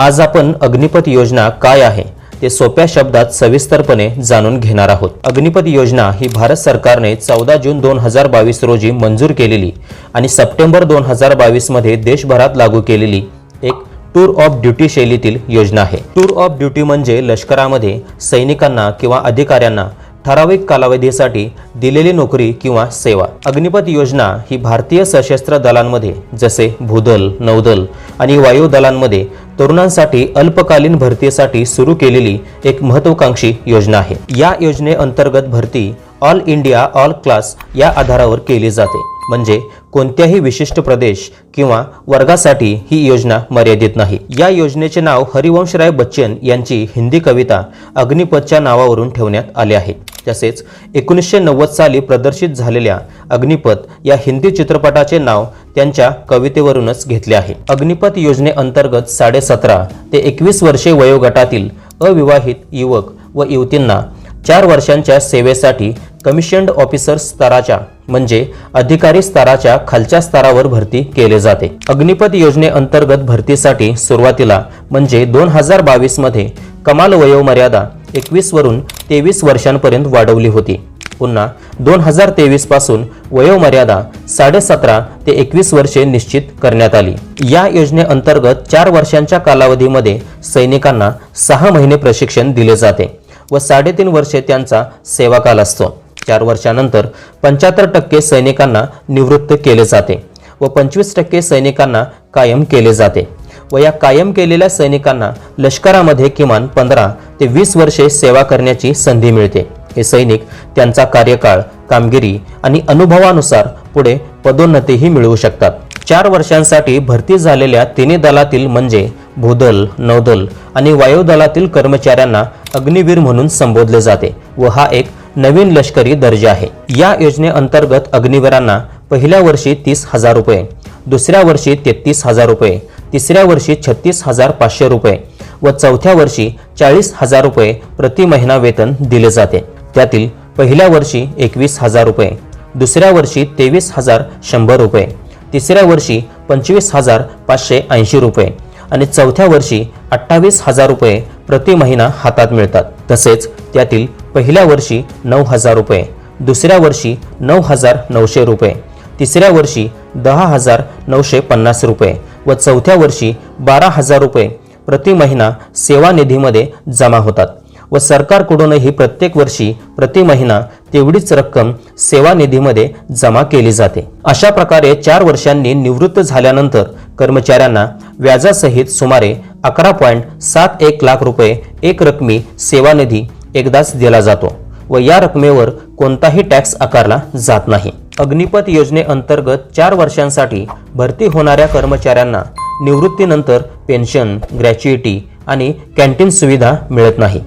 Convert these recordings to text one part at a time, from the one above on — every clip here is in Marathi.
आज आपण अग्निपथ योजना काय आहे ते सोप्या शब्दात सविस्तरपणे जाणून घेणार आहोत. अग्निपथ योजना ही भारत सरकारने चौदा जून दोन हजार बावीस रोजी मंजूर केलेली आणि सप्टेंबर दोन हजार बावीसमध्ये देशभरात लागू केलेली एक टूर ऑफ ड्युटी शैलीतील योजना आहे. टूर ऑफ ड्युटी म्हणजे लष्करामध्ये सैनिकांना किंवा अधिकाऱ्यांना ठराविक कालावधीसाठी दिलेली नोकरी किंवा सेवा. अग्निपथ योजना ही भारतीय सशस्त्र दलांमध्ये जसे भूदल नौदल आणि वायू दलांमध्ये तरुणांसाठी अल्पकालीन भरतीसाठी सुरू केलेली एक महत्वाकांक्षी योजना आहे. या योजनेअंतर्गत भरती ऑल इंडिया ऑल क्लास या आधारावर केली जाते. म्हणजे कोणत्याही विशिष्ट प्रदेश किंवा वर्गासाठी ही योजना मर्यादित नाही. या योजनेचे नाव हरिवंशराय बच्चन यांची हिंदी कविता अग्निपथच्या नावावरून ठेवण्यात आले आहे. तसेच एकोणीसशे नव्वद साली प्रदर्शित झालेल्या अग्निपथ या हिंदी चित्रपटाचे नाव त्यांच्या कवितेवरूनच घेतले आहे. अग्निपथ योजनेअंतर्गत साडेसतरा ते एकवीस वर्षे वयोगटातील अविवाहित युवक व युवतींना चार वर्षांच्या सेवेसाठी कमिशन्ड ऑफिसर स्तराच्या म्हणजे अधिकारी स्तराच्या खालच्या स्तरावर भरती केले जाते. अग्निपथ योजनेअंतर्गत भरतीसाठी सुरुवातीला म्हणजे दोन हजार बावीसमध्ये कमाल वयोमर्यादा एकवीस वरून तेवीस वर्षांपर्यंत वाढवली होती. पुन्हा दोन हजार तेवीसपासून वयोमर्यादा साडेसतरा ते एकवीस वर्षे निश्चित करण्यात आली. या योजनेअंतर्गत चार वर्षांच्या कालावधीमध्ये सैनिकांना सहा महिने प्रशिक्षण दिले जाते. व साडेतीन वर्षे त्यांचा सेवाकाल असतो. चार वर्षानंतर पंच्याहत्तर टक्के सैनिकांना निवृत्त केले जाते व पंचवीस टक्के सैनिकांना कायम केले जाते व या कायम केलेल्या सैनिकांना लष्करामध्ये किमान पंधरा ते वीस वर्षे सेवा करण्याची संधी मिळते. हे सैनिक त्यांचा कार्यकाळ कामगिरी आणि अनुभवानुसार पुढे पदोन्नतीही मिळवू शकतात. चार वर्षांसाठी भरती झालेल्या तिन्ही दलातील म्हणजे भूदल नौदल आणि वायुदलातील कर्मचाऱ्यांना अग्निवीर म्हणून संबोधले जाते व हा एक नवीन लष्करी दर्जा आहे. या योजनेअंतर्गत अग्निवीरांना पहिल्या वर्षी तीस हजार रुपये दुसऱ्या वर्षी तेहतीस हजार रुपये तिसऱ्या वर्षी छत्तीस हजार पाचशे रुपये व चौथ्या वर्षी चाळीस हजार रुपये प्रति महिना वेतन दिले जाते. त्यातील पहिल्या वर्षी एकवीस हजार रुपये दुसऱ्या वर्षी तेवीस हजार शंभर रुपये तिसऱ्या वर्षी पंचवीस हजार पाचशे ऐंशी रुपये आणि चौथ्या वर्षी अठ्ठावीस हजार रुपये प्रति महिना हातात मिळतात. तसेच त्यातील पहिल्या वर्षी नऊ हजार रुपये दुसऱ्या वर्षी नऊ हजार नऊशे रुपये तिसऱ्या वर्षी दहा हजार नऊशे पन्नास रुपये व चौथ्या वर्षी बारा हजार रुपये प्रति महिना सेवा निधीमध्ये जमा होतात व सरकारकडूनही प्रत्येक वर्षी प्रति महिना तेवढीच रक्कम सेवा निधीमध्ये जमा केली जाते. अशा प्रकारे चार वर्षांनी निवृत्त झाल्यानंतर कर्मचाऱ्यांना व्याजासहित सुमारे अकरा पॉईंट सात एक लाख रुपये एक रकमी सेवा निधी एकदाच दिला जातो व या रकमेवर कोणताही टॅक्स आकारला जात नाही. अग्निपथ योजनेअंतर्गत चार वर्षांसाठी भरती होणाऱ्या कर्मचाऱ्यांना निवृत्तीनंतर पेन्शन ग्रॅच्युइटी आणि कॅन्टीन सुविधा मिळत नाही.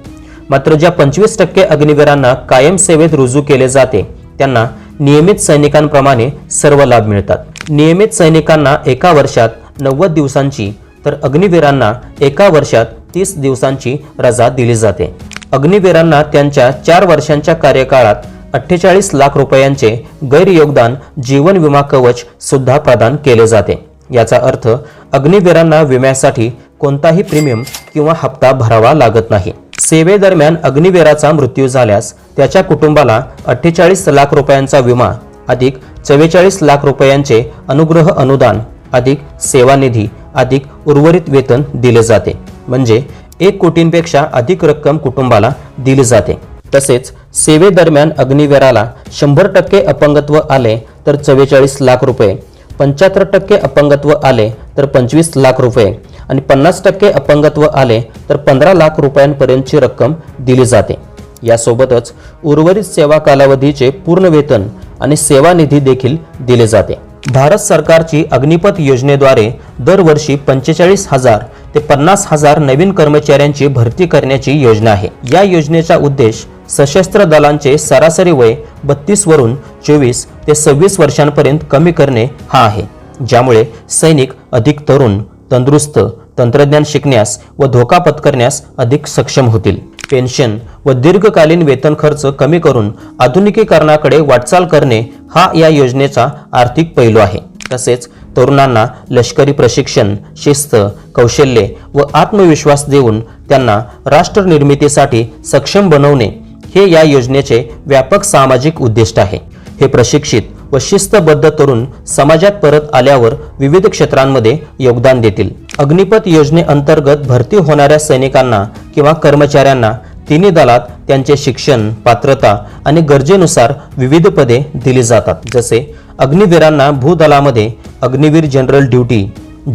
मात्र ज्या पंचवीस टक्के अग्निवीरांना कायम सेवेत रुजू केले जाते त्यांना नियमित सैनिकांप्रमाणे सर्व लाभ मिळतात. नियमित सैनिकांना एका वर्षात नव्वद दिवसांची तर अग्निवीरांना एका वर्षात तीस दिवसांची रजा दिली जाते. अग्निवीरांना त्यांच्या चार वर्षांच्या कार्यकाळात अठ्ठेचाळीस लाख रुपयांचे गैरयोगदान जीवन विमा कवच सुद्धा प्रदान केले जाते. याचा अर्थ अग्निवीरांना विम्यासाठी कोणताही प्रीमियम किंवा हप्ता भरावा लागत नाही. सेवेदरम्यान अग्निवीराचा मृत्यू झाल्यास त्याच्या कुटुंबाला अठ्ठेचाळीस लाख रुपयांचा विमा अधिक चव्वेचाळीस लाख रुपयांचे अनुग्रह अनुदान अधिक सेवानिधी अधिक उर्वरित वेतन दिले जाते. म्हणजे एक कोटींपेक्षा अधिक रक्कम कुटुंबाला दिली जाते. तसेच सेवेदरम्यान अग्निवीराला शंभर टक्के अपंगत्व आले तर चव्वेचाळीस लाख रुपये पंच्याहत्तर टक्के अपंगत्व आले तर पंचवीस लाख रुपये आणि पन्नास टक्के अपंगत्व आले तर पंधरा लाख रुपयांपर्यंतची रक्कम दिली जाते. यासोबतच उर्वरित सेवा कालावधीचे पूर्ण वेतन आणि सेवा निधी देखील दिले जाते. भारत सरकारची अग्निपथ योजनेद्वारे दरवर्षी पंचेचाळीस हजार ते पन्नास हजार नवीन कर्मचाऱ्यांची भरती करण्याची योजना आहे. या योजनेचा उद्देश सशस्त्र दलांचे सरासरी वय बत्तीस वरून चोवीस ते सव्वीस वर्षांपर्यंत कमी करणे हा आहे. ज्यामुळे सैनिक अधिक तरुण तंदुरुस्त तंत्रज्ञान शिकण्यास व धोका पत्करण्यास अधिक सक्षम होतील. पेन्शन व दीर्घकालीन वेतन खर्च कमी करून आधुनिकीकरणाकडे वाटचाल करणे हा या योजनेचा आर्थिक पैलू आहे. तसेच तरुणांना लष्करी प्रशिक्षण शिस्त कौशल्ये व आत्मविश्वास देऊन त्यांना राष्ट्र निर्मितीसाठी सक्षम बनवणे हे या योजनेचे व्यापक सामाजिक उद्दिष्ट आहे. हे प्रशिक्षित व शिस्तबद्ध तरुण समाजात परत आल्यावर विविध क्षेत्रांमध्ये योगदान देतील. अग्निपथ योजनेअंतर्गत भरती होणाऱ्या सैनिकांना किंवा कर्मचाऱ्यांना तिन्ही दलात त्यांचे शिक्षण पात्रता आणि गरजेनुसार विविध पदे दिली जातात. जसे अग्निवीरांना भूदलामध्ये Agniveer general duty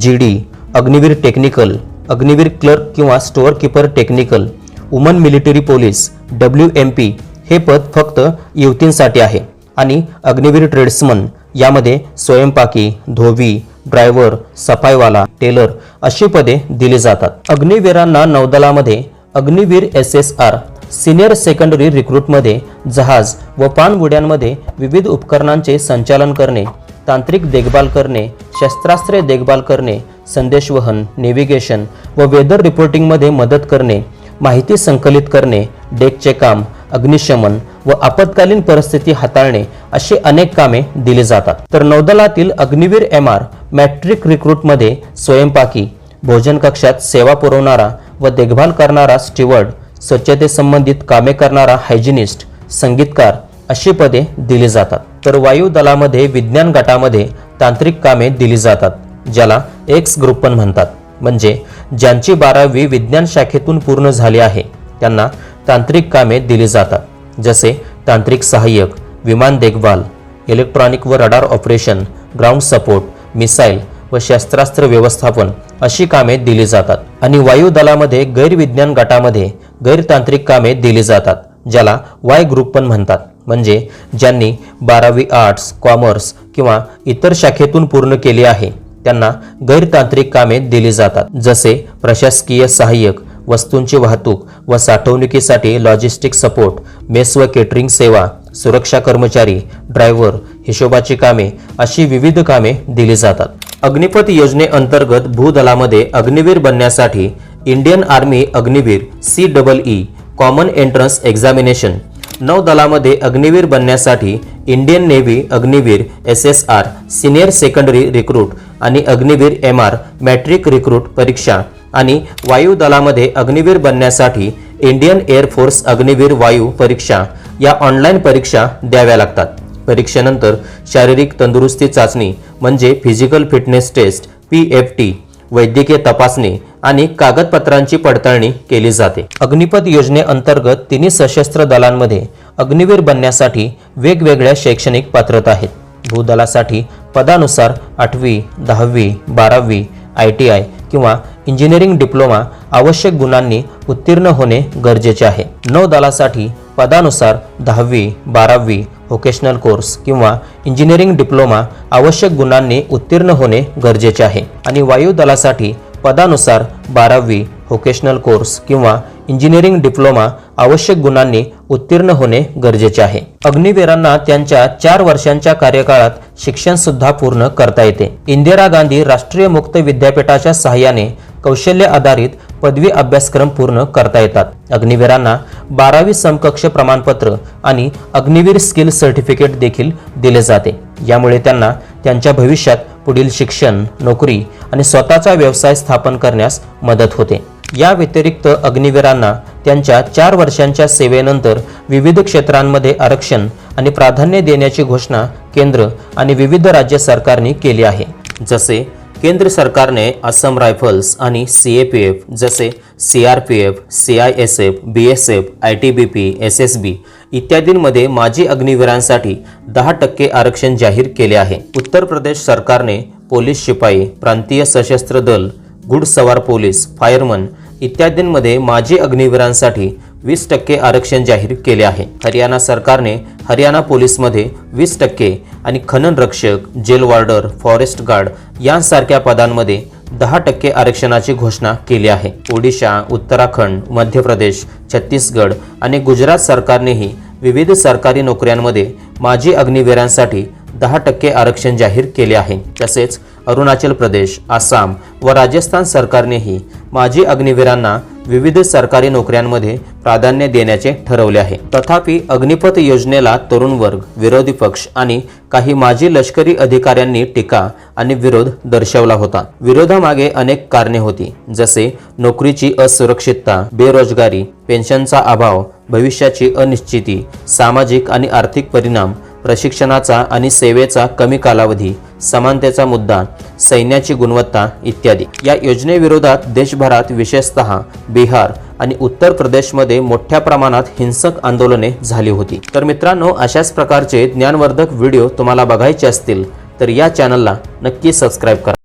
G D Agniveer technical Agniveer clerk किंवा store keeper technical woman military police W M P हे पद फक्त युवतींसाठी आहे. आणि अग्निवीर ट्रेड्समन यामध्ये स्वयंपाकी धोबी ड्रायव्हर सफाईवाला टेलर अशी पदे दिली जातात. अग्निवीरांना नौदलामध्ये Agniveer S S R senior secondary रिक्रूटमध्ये जहाज व पाणबुड्यांमध्ये विविध उपकरणांचे संचालन करणे तांत्रिक देखभाल करणे शस्त्रास्त्रे देखभाल करणे संदेशवहन नेव्हिगेशन व वेदर रिपोर्टिंगमध्ये मदत करणे माहिती संकलित करणे डेकचे काम अग्निशमन व आपत्कालीन परिस्थिती हाताळणे अशी अनेक कामे दिली जातात. तर नौदलातील अग्निवीर एम आर मॅट्रिक रिक्रूटमध्ये स्वयंपाकी भोजन कक्षात सेवा पुरवणारा व देखभाल करणारा स्टीवर्ड स्वच्छतेसंबंधित कामे करणारा हायजिनिस्ट संगीतकार अशी पदे दिली जातात. तर वायू दलामध्ये विज्ञान गटामध्ये तांत्रिक कामे दिली जातात ज्याला एक्स ग्रुप पण म्हणतात. म्हणजे ज्यांची बारावी विज्ञान शाखेतून पूर्ण झाली आहे त्यांना तांत्रिक कामे दिली जातात. जसे तांत्रिक सहाय्यक विमान देखभाल इलेक्ट्रॉनिक व radar operation ground support missile व शस्त्रास्त्र व्यवस्थापन अशी कामे दिली जातात. आणि वायू दलामध्ये गैरविज्ञान गटामध्ये गैरतांत्रिक कामे दिली जातात ज्याला वाय ग्रुप पण म्हणतात. म्हणजे ज्यांनी बारावी आर्ट्स कॉमर्स किंवा इतर शाखेतून पूर्ण केली आहे त्यांना गैरतांत्रिक कामे दिली जातात. जसे प्रशासकीय सहाय्यक वस्तूंची वाहतूक व साठवणुकीसाठी लॉजिस्टिक सपोर्ट मेस व केटरिंग सेवा सुरक्षा कर्मचारी ड्रायव्हर हिशोबाची कामे अशी विविध कामे दिली जातात. अग्निपथ योजनेअंतर्गत भूदलामध्ये अग्निवीर बनण्यासाठी Indian army Agniveer C double E common entrance examination नौदलामध्ये Agniveer बनण्यासाठी Indian navy Agniveer S S R senior secondary recruit आणि Agniveer M R matric recruit परीक्षा आणि वायुदलामध्ये अग्निवीर बनण्यासाठी इंडियन एअरफोर्स अग्निवीर वायू परीक्षा या ऑनलाईन परीक्षा द्याव्या लागतात. परीक्षेनंतर शारीरिक तंदुरुस्ती चाचणी म्हणजे physical fitness test P F T वैद्यकीय तपासणी आणि कागदपत्रांची पडताळणी केली जाते. अग्निपथ योजनेअंतर्गत तिन्ही सशस्त्र दलांमध्ये अग्निवीर बनण्यासाठी वेगवेगळ्या शैक्षणिक पात्रता आहेत. भूदलासाठी पदानुसार आठवी दहावी बारावी आय टी आय किंवा इंजिनिअरिंग डिप्लोमा आवश्यक गुणांनी उत्तीर्ण होणे गरजेचे आहे. नौदलासाठी पदानुसार दहावी बारावी व्होकेशनल कोर्स किंवा इंजिनिअरिंग डिप्लोमा आवश्यक गुणांनी उत्तीर्ण होणे गरजेचे आहे. आणि वायुदलासाठी पदानुसार बारावी व्होकेशनल कोर्स किंवा इंजिनिअरिंग डिप्लोमा आवश्यक गुणांनी उत्तीर्ण होणे गरजेचे आहे. अग्निवीरांना त्यांच्या चार वर्षांच्या कार्यकाळात शिक्षण सुद्धा पूर्ण करता येते. इंदिरा गांधी राष्ट्रीय मुक्त विद्यापीठाच्या सहाय्याने कौशल्य आधारित पदवी अभ्यासक्रम पूर्ण करता येतात. अग्निवीरांना बारावी समकक्ष प्रमाणपत्र आणि अग्निवीर स्किल सर्टिफिकेट देखील दिले जाते. यामुळे त्यांना त्यांच्या भविष्यात पुढील शिक्षण नोकरी आणि स्वतःचा व्यवसाय स्थापन करण्यास मदत होते. या व्यतिरिक्त अग्निवीरांना त्यांच्या चार वर्षांच्या सेवेनंतर विविध क्षेत्रांमध्ये आरक्षण आणि प्राधान्य देण्याची घोषणा केंद्र आणि विविध राज्य सरकारने केली आहे. जसे केंद्र सरकारने आसाम रायफल्स आणि सी ए पी एफ जसे C R P F C I S F B S F I T B P S S B इत्यादींमध्ये माजी अग्निवीरांसाठी दहा टक्के आरक्षण जाहीर केले आहे. उत्तर प्रदेश सरकारने पोलीस शिपाई प्रांतीय सशस्त्र दल घुडसवार पोलीस फायरमन इत्यादींमध्ये माजी अग्निवीरांसाठी वीस टक्के आरक्षण जाहीर केले आहे. हरियाणा सरकारने हरियाणा पोलीसमध्ये वीस टक्के आणि खनन रक्षक जेल वॉर्डर फॉरेस्ट गार्ड यांसारख्या पदांमध्ये दहा टक्के आरक्षणाची घोषणा केली आहे. ओडिशा उत्तराखंड मध्य प्रदेश छत्तीसगड आणि गुजरात सरकारनेही विविध सरकारी नोकऱ्यांमध्ये माजी अग्निवीरांसाठी दहा टक्के आरक्षण जाहीर केले आहे. तसेच अरुणाचल प्रदेश आसाम व राजस्थान सरकारनेही माजी अग्निवीरांना विविध सरकारी नोकऱ्यांमध्ये प्राधान्य देण्याचे ठरवले आहे. तथापि अग्निपथ योजनेला तरुण वर्ग विरोधी पक्ष आणि काही माजी लष्करी अधिकाऱ्यांनी टीका आणि विरोध दर्शवला होता. विरोधामागे अनेक कारणे होती जसे नोकरीची असुरक्षितता बेरोजगारी पेन्शनचा अभाव भविष्याची अनिश्चिती सामाजिक आणि आर्थिक परिणाम प्रशिक्षणाचा आणि सेवेचा कमी कालावधी समानतेचा मुद्दा सैन्याची गुणवत्ता इत्यादी. या योजनेविरोधात देशभरात विशेषतः बिहार आणि उत्तर प्रदेशमध्ये मोठ्या प्रमाणात हिंसक आंदोलने झाली होती. तर मित्रांनो अशाच प्रकारचे ज्ञानवर्धक व्हिडिओ तुम्हाला बघायचे असतील तर या चॅनलला नक्की सबस्क्राईब करा.